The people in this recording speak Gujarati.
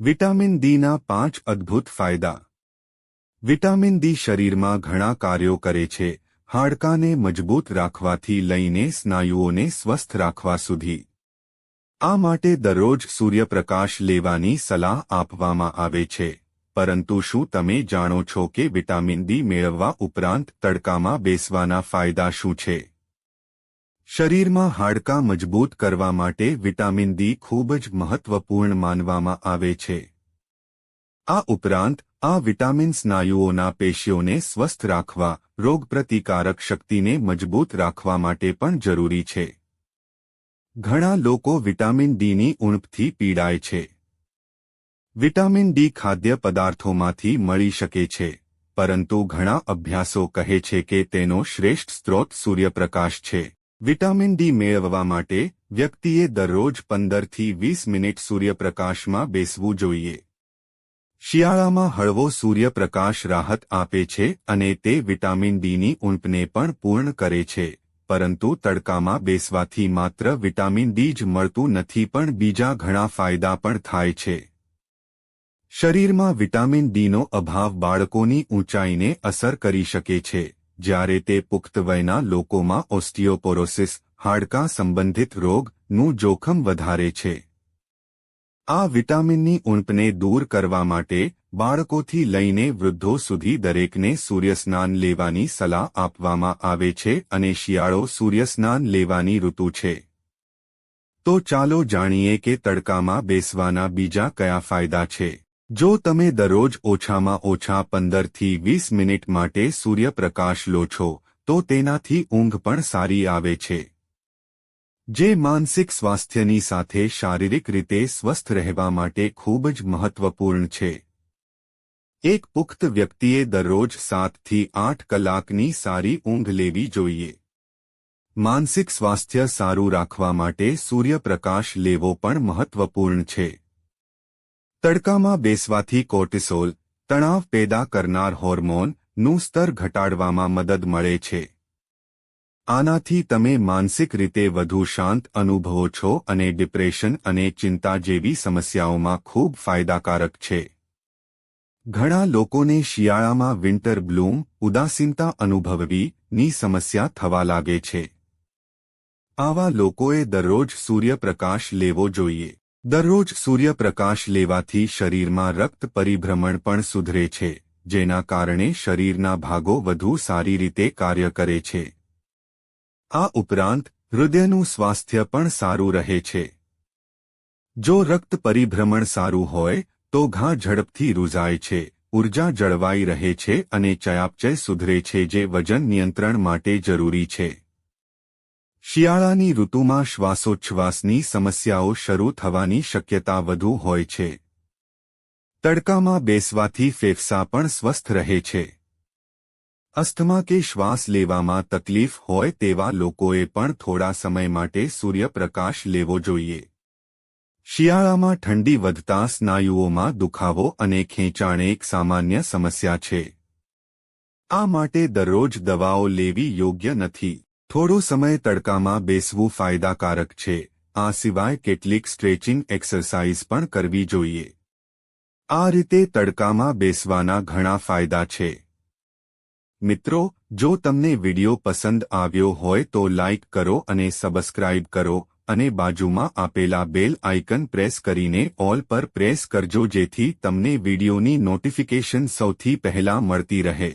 વિટામિન ડીના પાંચ અદ્ભુત ફાયદા. વિટામિન ડી શરીરમાં ઘણા કાર્યો કરે છે, હાડકાને મજબૂત રાખવાથી લઈને સ્નાયુઓને સ્વસ્થ રાખવા સુધી. આ માટે દરરોજ સૂર્યપ્રકાશ લેવાની સલાહ આપવામાં આવે છે, પરંતુ શું તમે જાણો છો કે વિટામિન ડી મેળવવા ઉપરાંત તડકામાં બેસવાના ફાયદા શું છે? શરીરમાં હાડકાં મજબૂત કરવા માટે વિટામિન ડી ખૂબ જ મહત્વપૂર્ણ માનવામાં આવે છે. આ ઉપરાંત, આ વિટામિન સ્નાયુઓના પેશીઓને સ્વસ્થ રાખવા રોગપ્રતિકારક શક્તિને મજબૂત રાખવા માટે પણ જરૂરી છે. ઘણા લોકો વિટામિન ડીની ઉણપથી પીડાય છે. વિટામિન ડી ખાદ્ય પદાર્થોમાંથી મળી શકે છે, પરંતુ ઘણા અભ્યાસો કહે છે કે તેનો શ્રેષ્ઠ સ્ત્રોત સૂર્યપ્રકાશ છે. વિટામિન ડી મેળવવા માટે વ્યક્તિએ દરરોજ પંદરથી વીસ મિનિટ સૂર્યપ્રકાશમાં બેસવું જોઈએ. શિયાળામાં હળવો સૂર્યપ્રકાશ રાહત આપે છે અને તે વિટામિન ડીની ઉણપને પણ પૂર્ણ કરે છે, પરંતુ તડકામાં બેસવાથી માત્ર વિટામિન ડી જ મળતું નથી પણ બીજા ઘણા ફાયદા પણ થાય છે. શરીરમાં વિટામિન ડીનો અભાવ બાળકોની ઊંચાઈને અસર કરી શકે છે. જ્યારે તે પુખ્ત વયના લોકોમાં ઓસ્ટિયોપોરોસિસ હાડકાં સંબંધિત રોગનું જોખમ વધારે છે. આ વિટામિનની ઉણપને દૂર કરવા માટે બાળકોથી લઈને વૃદ્ધો સુધી દરેકને સૂર્યસ્નાન લેવાની સલાહ આપવામાં આવે છે અને શિયાળો સૂર્યસ્નાન લેવાની ઋતુ છે. તો ચાલો જાણીએ કે તડકામાં બેસવાના બીજા કયા ફાયદા છે. જો તમે દરરોજ ઓછામાં ઓછા પંદરથી વીસ મિનિટ માટે સૂર્યપ્રકાશ લો છો, તો તેનાથી ઊંઘ પણ સારી આવે છે. જે માનસિક સ્વાસ્થ્યની સાથે શારીરિક રીતે સ્વસ્થ રહેવા માટે ખૂબ જ મહત્વપૂર્ણ છે. એક પુખ્ત વ્યક્તિએ દરરોજ સાતથી આઠ કલાકની સારી ઊંઘ લેવી જોઈએ. માનસિક સ્વાસ્થ્ય સારું રાખવા માટે સૂર્યપ્રકાશ લેવો પણ મહત્વપૂર્ણ છે. તડકામાં બેસવાથી કોર્ટિસોલ, તણાવ પેદા કરનાર હોર્મોનનું સ્તર ઘટાડવામાં મદદ મળે છે. આનાથી તમે માનસિક રીતે વધુ શાંત અનુભવો છો અને ડિપ્રેશન અને ચિંતા જેવી સમસ્યાઓમાં ખૂબ ફાયદાકારક છે. ઘણા લોકોને શિયાળામાં વિન્ટર બ્લૂમ, ઉદાસીનતા અનુભવવીની સમસ્યા થવા લાગે છે. આવા લોકોએ દરરોજ સૂર્યપ્રકાશ લેવો જોઈએ. દરરોજ સૂર્યપ્રકાશ લેવાથી શરીરમાં રક્ત પરિભ્રમણ પણ સુધરે છે, જેના કારણે શરીરના ભાગો વધુ સારી રીતે કાર્ય કરે છે. આ ઉપરાંત, હૃદયનું સ્વાસ્થ્ય પણ સારું રહે છે. જો રક્ત પરિભ્રમણ સારું હોય, તો ઘા ઝડપથી રૂઝાય છે ઊર્જા જળવાઈ રહે છે અને ચયાપચય સુધરે છે જે વજન નિયંત્રણ માટે જરૂરી છે. શિયાળાની ઋતુમાં શ્વાસોચ્છ્વાસની સમસ્યાઓ શરૂ થવાની શક્યતા વધુ હોય છે. તડકામાં બેસવાથી ફેફસા પણ સ્વસ્થ રહે છે. અસ્થમા કે શ્વાસ લેવામાં તકલીફ હોય તેવા લોકોએ પણ થોડા સમય માટે સૂર્યપ્રકાશ લેવો જોઈએ. શિયાળામાં ઠંડી વધતા સ્નાયુઓમાં દુખાવો અને ખેંચાણ એક સામાન્ય સમસ્યા છે. આ માટે દરરોજ દવાઓ લેવી યોગ્ય નથી. થોડો સમય તડકામાં બેસવું ફાયદાકારક છે, આ સિવાય કેટલીક સ્ટ્રેચિંગ એક્સરસાઇઝ પણ કરવી જોઈએ. આ રીતે તડકામાં બેસવાના ઘણા ફાયદા છે. મિત્રો, જો તમને વિડિયો પસંદ આવ્યો હોય તો લાઇક કરો અને સબસ્ક્રાઇબ કરો, અને બાજુમાં આપેલા બેલ આઇકન પ્રેસ કરીને ઓલ પર પ્રેસ કરજો જેથી તમને વિડિયોની નોટિફિકેશન સૌથી પહેલા મળતી રહે.